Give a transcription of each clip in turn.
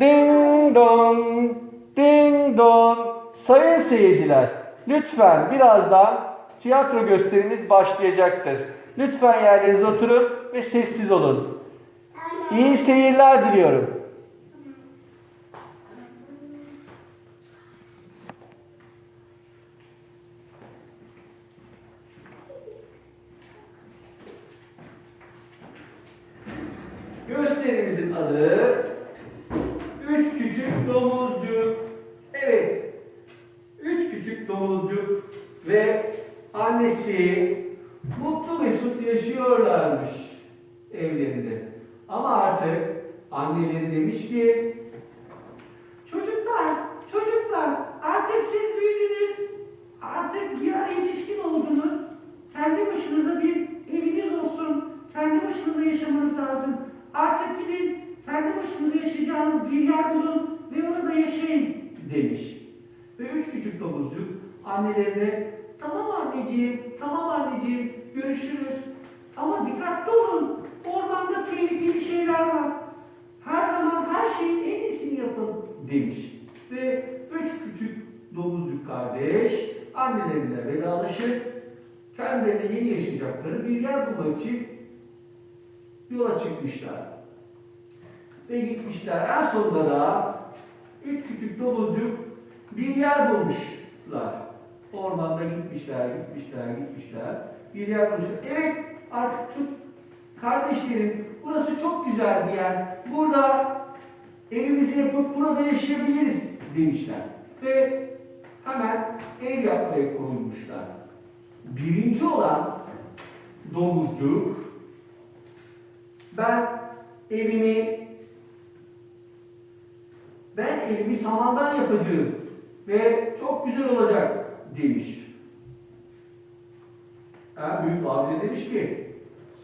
Ding dong, ding dong. Sayın seyirciler, lütfen birazdan tiyatro gösteriniz başlayacaktır. Lütfen yerlerinize oturun ve sessiz olun. İyi seyirler diliyorum. Gösterimizin adı küçük domuzcuk ve annesi mutlu mesut yaşıyorlarmış evlerinde. Ama artık anneleri demiş ki Çocuklar, çocuklar artık siz büyüdünüz. Artık birer yetişkin oldunuz. Kendi başınıza bir eviniz olsun. Kendi başınıza yaşamanız lazım. Artık gidin kendi başınıza yaşayacağınız bir yer bulun ve orada yaşayın. demiş. Ve üç küçük domuzcuk annelerine Tamam anneciğim, tamam anneciğim, görüşürüz. Ama dikkatli olun, ormanda tehlikeli şeyler var. Her zaman her şeyin en iyisini yapın. demiş. Ve üç küçük domuzcuk kardeş annelerine vedalaşıp kendilerine yeni yaşayacakları bir yer bulmak için yola çıkmışlar. Ve gitmişler. En sonunda da üç küçük domuzcuk bir yer bulmuşlar. Ormanda gitmişler, gitmişler, gitmişler. Bir yer bulmuşlar. Evet artık çok kardeşlerim burası çok güzel bir yer. Burada evimizi yapıp burada yaşayabiliriz demişler. Ve hemen ev yapmaya koyulmuşlar. Birinci olan domuzcuk ben evimi ben evimi samandan yapacağım ve çok güzel olacak demiş. En büyük abi de demiş ki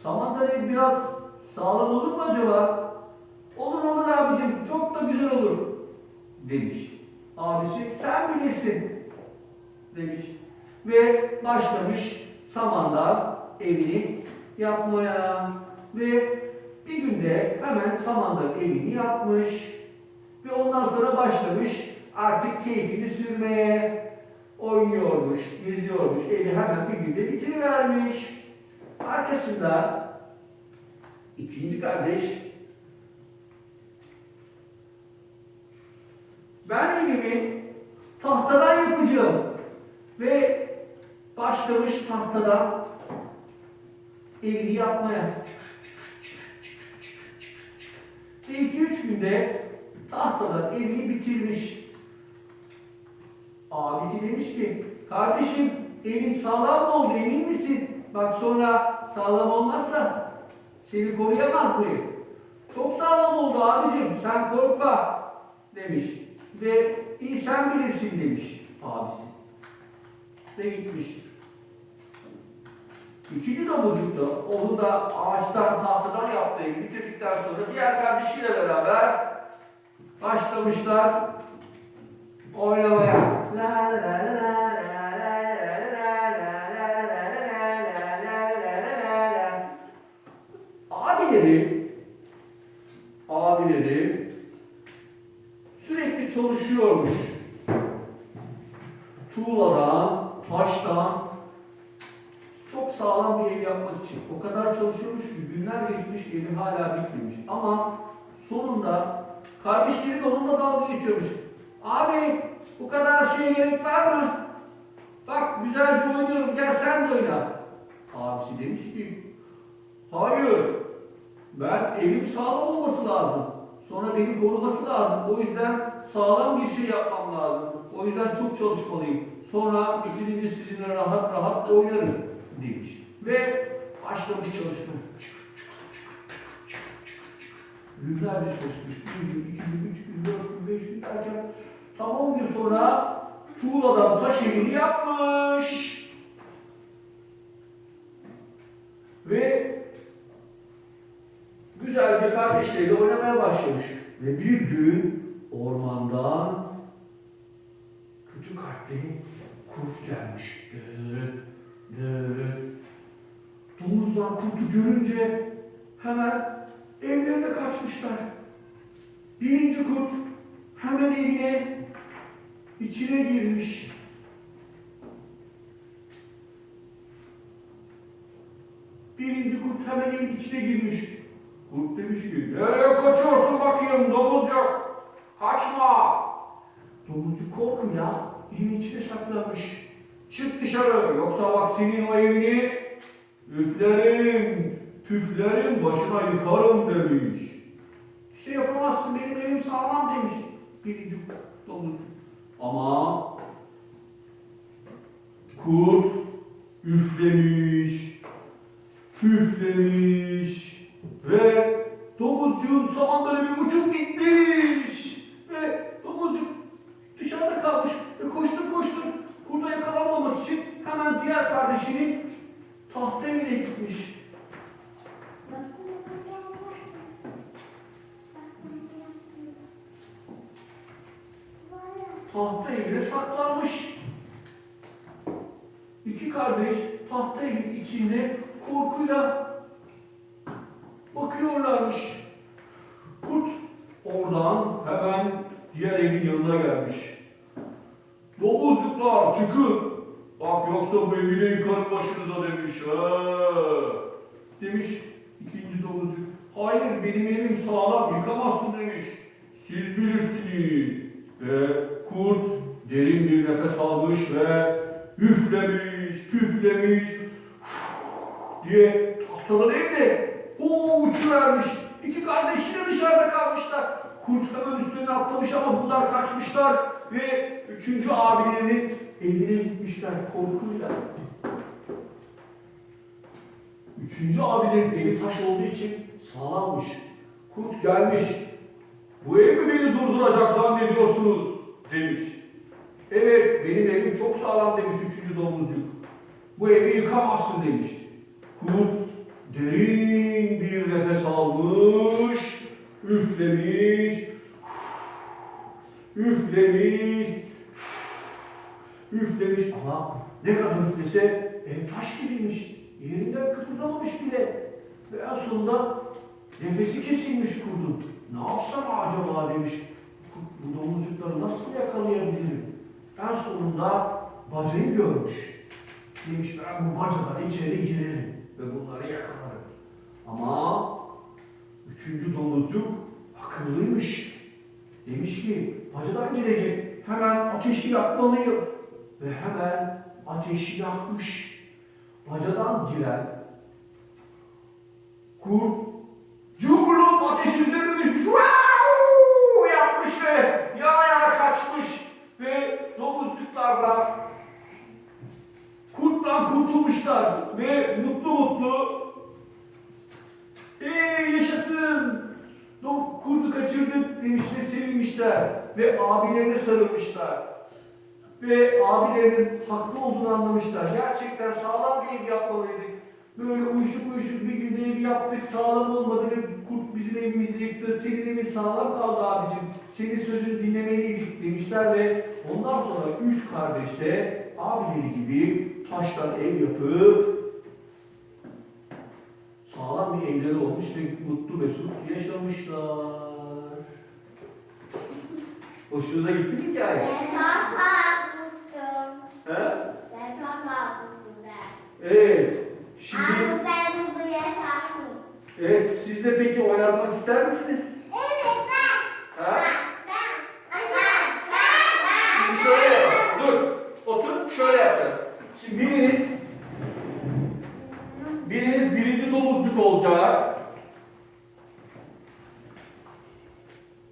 samandan ev biraz sağlam olur mu acaba? Olur olur abicim çok da güzel olur demiş. Abisi sen bilirsin demiş. Ve başlamış samandan evini yapmaya. Ve bir günde hemen samandan evini yapmış. Ve ondan sonra başlamış artık keyfini sürmeye. Oynuyormuş, geziyormuş. Evi hemen bir günde bitirivermiş. Arkasında ikinci kardeş ben evimi tahtadan yapacağım. Ve başlamış tahtadan evini yapmaya. Ve iki üç günde tahtadan evini bitirmiş. Abisi demiş ki, kardeşim evin sağlam mı oldu emin misin? Bak sonra sağlam olmazsa seni koruyamaz mıyım? Çok sağlam oldu abicim sen korkma demiş. Ve iyi sen bilirsin demiş abisi. Ve gitmiş. İkinci domuzcuk da onu da ağaçtan tahtadan yaptığı evi bitirdikten sonra diğer kardeşiyle beraber başlamışlar oynamaya. Abileri abileri sürekli çalışıyormuş. Tuğladan, taştan çok sağlam bir ev yapmak için o kadar çalışıyormuş ki günler geçmiş şey evi hala bitmemiş. Ama sonunda kardeşleri de onunla dalga geçiyormuş. Abi bu kadar şeye gerek var mı? Bak güzelce oynuyorum gel sen de oyna. Abisi demiş ki hayır ben evim sağlam olması lazım. Sonra beni koruması lazım. O yüzden sağlam bir şey yapmam lazım. O yüzden çok çalışmalıyım. Sonra bitirince sizinle rahat rahat oynarım demiş. Ve başlamış çalışmaya. Günlerce çalışmış. Bir gün, iki gün, üç gün, dört gün, beş gün derken tam on gün sonra tuğladan taş evini yapmış. Ve güzelce kardeşleriyle oynamaya başlamış. Ve bir gün ormandan kötü kalpli kurt gelmiş. Domuzlar kurtu görünce hemen evlerine kaçmışlar. Birinci kurt hemen evine içine girmiş. Birinci kurt hemen içine girmiş. Kurt demiş ki, nereye kaçıyorsun bakayım domuzcuk? Kaçma! Domuzcuk korkuyla evin içine saklanmış. Çık dışarı, yoksa bak senin o evini üflerim, püflerim, başına yıkarım demiş. Bir şey yapamazsın benim evim sağlam demiş. Birinci domuzcuk. Ama kurt üflemiş, püflemiş ve domuzcuğun samanları bir uçup gitmiş. Ve domuzcuk dışarıda kalmış ve koştur koştur kurda yakalanmamak için hemen diğer kardeşinin tahta evine gitmiş. Tahta evine saklanmış. İki kardeş tahta evin içinde korkuyla bakıyorlarmış. Kurt oradan hemen diğer evin yanına gelmiş. Domuzcuklar çıkın. Bak yoksa bu evi de yıkarım başınıza demiş. He. Demiş ikinci domuzcuk. Hayır benim evim sağlam yıkamazsın demiş. Siz bilirsiniz. Ve kurt derin bir nefes almış ve üflemiş, püflemiş diye tahtalar evde o uçuvermiş. İki kardeş yine dışarıda kalmışlar. Kurt hemen üstlerine atlamış ama bunlar kaçmışlar ve üçüncü abilerinin evine gitmişler korkuyla. Üçüncü abilerin evi taş olduğu için sağlammış. Kurt gelmiş. Bu ev mi beni durduracak zannediyorsunuz? demiş. Evet benim evim çok sağlam demiş üçüncü domuzcuk. Bu evi yıkamazsın demiş. Kurt derin bir nefes almış, üflemiş, üflemiş, üflemiş ama ne kadar üflese ev taş gibiymiş. Yerinden kıpırdamamış bile. Ve en sonunda nefesi kesilmiş kurdun. Ne yapsam acaba demiş. Bu domuzcukları nasıl yakalayabilirim? En sonunda bacayı görmüş. Demiş ben bu bacadan içeri girerim ve bunları yakalarım. Ama üçüncü domuzcuk akıllıymış. Demiş ki bacadan girecek. Hemen ateşi yakmalıyım. Ve hemen ateşi yakmış. Bacadan giren kurt cumhurluk ateşi üzerine düşmüş. Wow! Yapmış ve yana yana kaçmış. Ve domuzcuklar da kurttan kurtulmuşlar ve mutlu mutlu Eee yaşasın! Kurdu kaçırdık demişler, sevinmişler ve abilerine sarılmışlar. Ve abilerinin haklı olduğunu anlamışlar. Gerçekten sağlam bir ev yapmalıydık. Böyle uyuşuk uyuşuk bir günde ev yaptık, sağlam olmadı ve kurt bizim evimizi yıktı. Senin evin sağlam kaldı abicim. Senin sözünü dinlemeliydik demişler ve ondan sonra üç kardeş de abileri gibi taştan ev yapıp sağlam bir evleri olmuş ve mutlu mesut yaşamışlar. Hoşunuza gitti mi hikaye? He? Evet. Şimdi, evet siz de peki oynatmak ister misiniz?